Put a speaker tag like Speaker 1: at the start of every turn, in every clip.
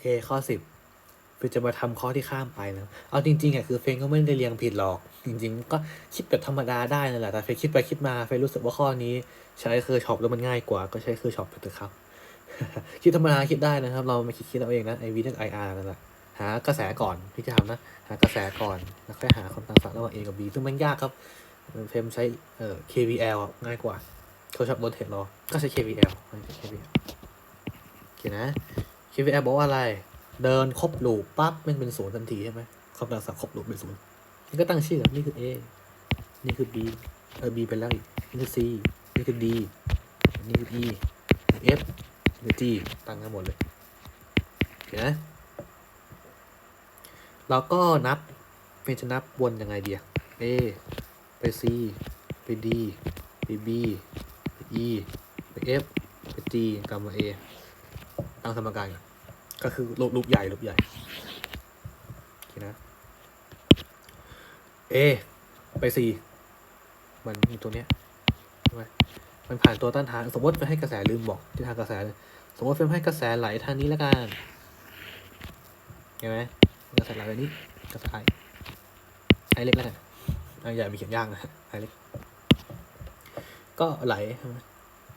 Speaker 1: เคข้อสิบคือจะมาทำข้อที่ข้ามไปนะเอาจริงๆอะคือเฟนก็ไม่ได้เรียงผิดหรอก จริงๆ ก็คิดแบบธรรมดาได้นั่นแหละแต่เฟนคิดไปคิดมาเฟนรู้สึกว่าข้อนี้ ใช้คือช็อปแล้วมันง่ายกว่า ก็ใช้คือช็อปไปเถอะครับ คิดธรรมดาคิดได้นะครับ เราไม่คิดคิดเอาเองนะไอวีทั้งไออาร์นั่นแหละหากระแสก่อนที่จะทำนะหากระแสก่อนแล้วค่อยหาความต่างระหว่าง A กับ B ซึ่งมันยากครับเฟมใช้เอ่อ KVL ง่ายกว่าเขาชอบโรเทตรอก็ใช้ KVL ใช้ KVL โอเคนะ KVL บอกว่าอะไร เดินครบลูปปั๊บมันเป็นศูนย์ทันทีใช่ไหมความต่างศักครบลูปเป็นศูนย์นี่ก็ตั้งชื่อแบบนี่คือ A นี่คือ B เออ B ไปแล้วอีกนี่คือ C นี่คือ D นี่คือ E F นี่คือ G ตั้งกันหมดเลยโอเคนะแล้วก็นับเป็นจะนับวนยังไงเดีย A ไป C ไป D ไป B ไป E ไป F ไป G กลับมา A ตั้งสมการก่อนก็คือรูปรูปใหญ่รูปใหญ่โอเคนะ A ไป C มันมีตัวเนี้ยใช่ไหมมันผ่านตัวต้านทานสมมติไปให้กระแสลืมบอกที่ทางกระแส สมมติเฟรมให้กระแสไหลทางนี้แล้วกันเห็นไหมกระแสไหลแบบนี้กระแสไอไอเล็กแล้วกันไอใหญ่มีเขียนยากนะไอเล็ก ก็ไหล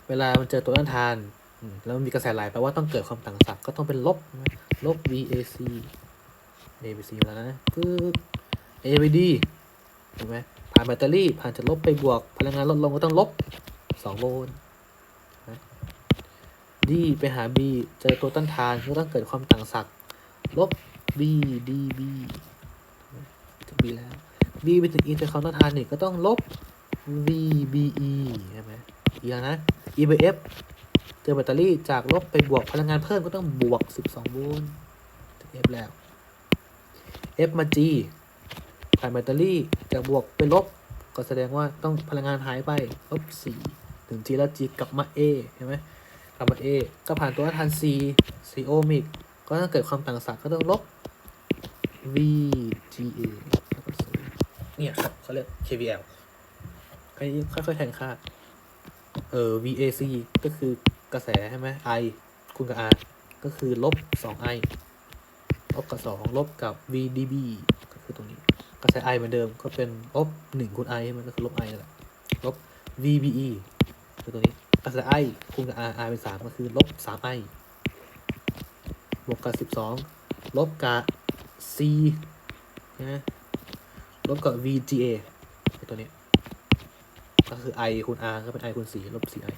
Speaker 1: เวลามันเจอตัวต้านทาน แล้วมันมีกระแสไหลแปลว่าต้องเกิดความต่างศักย์ก็ต้องเป็นลบ ลบ VAC A B C แล้วนะปึ๊บ A ไป D ถูกไหมผ่านแบตเตอรี่ ผ่านจากลบไปบวก พลังงานลดลงก็ต้องลบสองโวลต์นะ D ไปหา B เจอตัวต้านทานก็ต้องเกิดความต่างศักย์ลบ B D B ถึง B แล้ว B ไปถึง E เจอความต้านทานนี่ก็ต้องลบ V B E ใช่ไหมอีกแล้วนะ E ไป F เจอแบตเตอรี่จากลบไปบวกพลังงานเพิ่มก็ต้องบวก 12โวลต์ F แล้ว F มา G ผ่านแบตเตอรี่จากบวกไปลบ ก็แสดงว่าต้องพลังงานหายไปลบ4ถึง G แล้ว G กลับมา A ใช่ไหมกลับมา A ก็ผ่านตัวต้านทาน C C โอมิกก็ต้องเกิดความต่างศักย์ก็ต้องลบ V G A แล้วก็ศูนย์เนี่ยครับเขาเรียก KVL ค่อยค่อยๆแทนค่า เออ VAC ก็คือ กระแสใช่ไหม I คูณกับ R ก็คือลบ 2I ลบกับ 2 ลบกับ VDB ก็คือตรงนี้ กระแส I เหมือนเดิมก็เป็นลบ1คูณ I ใช่ไหมก็คือลบ I นั่นแหละลบ VBE คือตัวนี้ กระแส I คูณกับ R R เป็น 3 ก็คือลบ 3I บวกกับ 12 ลบกับ C นะลบกับ VGA คือตัวนี้ ก็คือ i คูณ r ก็เป็น i คูณ4ลบ 4i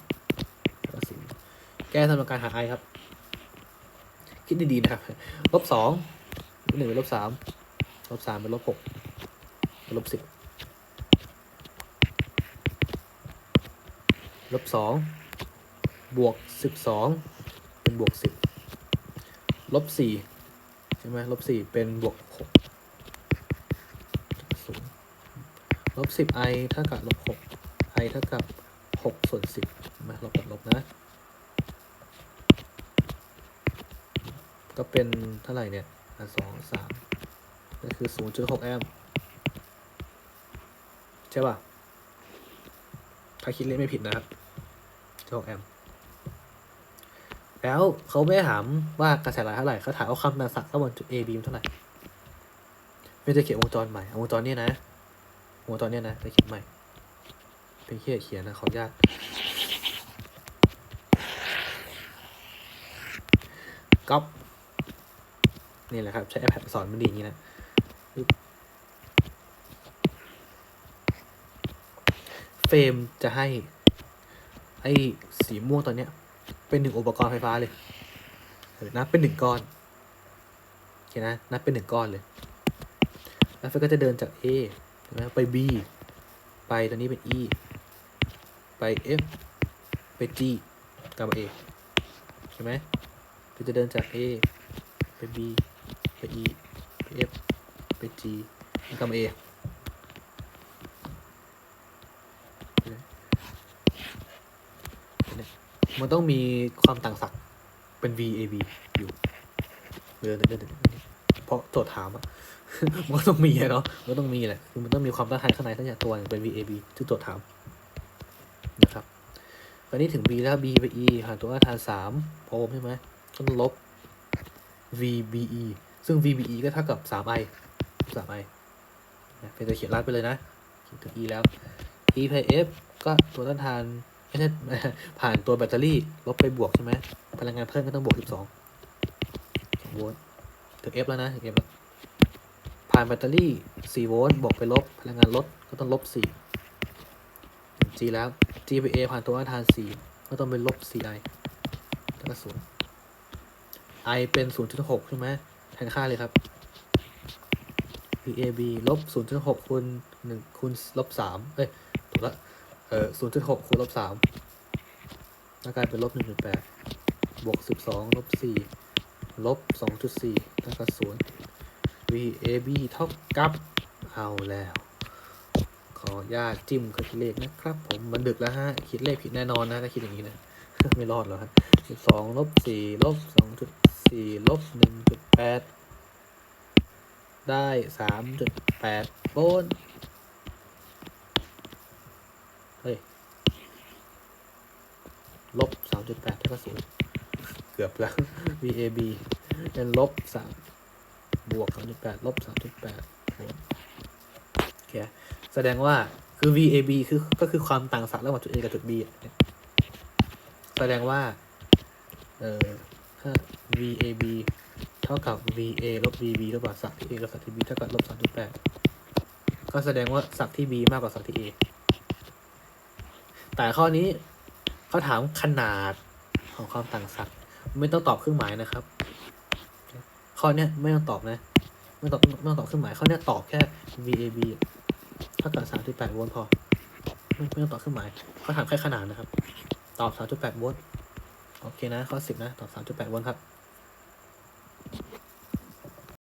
Speaker 1: ก้สมการหา i ครับ คิดดีๆนะครับลบสองลบหนึ่งเป็นลบสามลบสามเป็นลบหกเป็นลบสิบลบสองบวกสิบสองเป็นบวกสิบลบสี่ใช่ไหมลบสี่เป็นบวกหกศูนย์ลบสิบ i เท่ากับลบหก i เท่ากับหกส่วนสิบมาลบกับลบนะ ก็เป็นเท่าไหร่เนี่ยอะสองสามก็คือศูนย์จุดหกแอมป์ใช่ป่ะ ถ้าคิดเลขไม่ผิดนะครับจุดหกแอมป์แล้วเขาไม่ถามว่ากระแสไหลเท่าไหร่เขาถามว่าคำนามศักดิ์ระหว่างจุด A B มันเท่าไหร่ไม่จะเขียนวงจรใหม่วงจรเนี้ยนะวงจรเนี้ยนะจะเขียนใหม่ เป็นเขียนเขียนนะขออนุญาตก๊อป นี่แหละครับ ใช้ iPad สอนมันดีอย่างนี้นะเฟรมจะให้ ไอ้สีม่วงตัวเนี้ย เป็นหนึ่งอุปกรณ์ไฟฟ้าเลยนับเป็นหนึ่งก้อนโอเคนะนับเป็นหนึ่งก้อนเลย แล้วเฟรมก็จะเดินจาก A ใช่ไหมไป B ไปตัวนี้เป็น E ไป F ไป G กลับมา A ใช่ไหมก็จะเดินจาก A ไป B ไป E ไป F ไป G แล้วกลับมา A มันต้องมีความต่างศักย์เป็น VAB อยู่เดินเดินเดินเพราะโจทย์ถามอะมันต้องมีอะเนาะมันต้องมีแหละคือมันต้องมีความต้านทานข้างในทั้งอย่างตัวเป็น VAB ที่โจทย์ถามนะครับตอนนี้ถึง B แล้ว B ไป E หาตัวต้านทานสามโอมใช่ไหมต้องลบ VBE ซึ่ง VBE ก็เท่ากับ 3i 3i นะเป็นตัวเขียนลาดไปเลยนะเขียนตัว E แล้ว E ไป F ก็ตัวต้านทานไม่ใช่ผ่านตัวแบตเตอรี่ลบไปบวกใช่ไหมพลังงานเพิ่มก็ต้องบวก 12โวลต์ถึง F แล้วนะถึง F แล้วผ่านแบตเตอรี่ 4 โวลต์บวกไปลบ พลังงานลดก็ต้องลบ 4 G แล้ว G ไป A ผ่านตัวต้านทาน 4 ก็ต้องเป็นลบ 4i แล้วก็ศูนย์ i เป็น 0.6 ใช่ไหม แทนค่าเลยครับ VAB ลบ0.6คูณ1คูณลบ3เอ้ยถูกละเอ่อ0.6คูณลบ3แล้วกลายเป็นลบ1.8บวก12ลบ4ลบ2.4แล้วก็0 VAB เท่ากับเอาแล้ว ขออนุญาตจิ้มเครื่องคิดเลขนะครับ ผมมันดึกแล้วฮะ คิดเลขผิดแน่นอนนะถ้าคิดอย่างนี้นะ ไม่รอดหรอกฮะ12ลบ4ลบสองจุด 2.4ลบ1.8ได้สามจุดแปดโวลต์เฮ้ยลบสามจุดแปดเท่ากับศูนย์เกือบแล้ว VAB เป็นลบสามบวกสามจุดแปดลบสามจุดแปดโวลต์โอเคแสดงว่าคือ VAB คือก็คือความต่างศักย์ระหว่างจุด A กับจุด B แสดงว่า เอ่อ้า VAB เท่ากับ VA ลบ VB ลบกับศักย์ที่ A กับศักย์ที่ B เท่ากับลบ3.8ก็แสดงว่าศักย์ที่ B มากกว่าศักย์ที่ A แต่ข้อนี้เขาถามขนาดของความต่างศักย์ไม่ต้องตอบเครื่องหมายนะครับ ข้อนี้ไม่ต้องตอบนะ ไม่ต้องไม่ต้องตอบเครื่องหมายข้อนี้ตอบแค่ VAB เท่ากับ3.8โวลต์พอ ไม่ต้องตอบเครื่องหมายเขาถามแค่ขนาดนะครับ ตอบ3.8โวลต์ โอเคนะ ข้อ 10 นะ ตอบ 3.8 โวลต์ครับ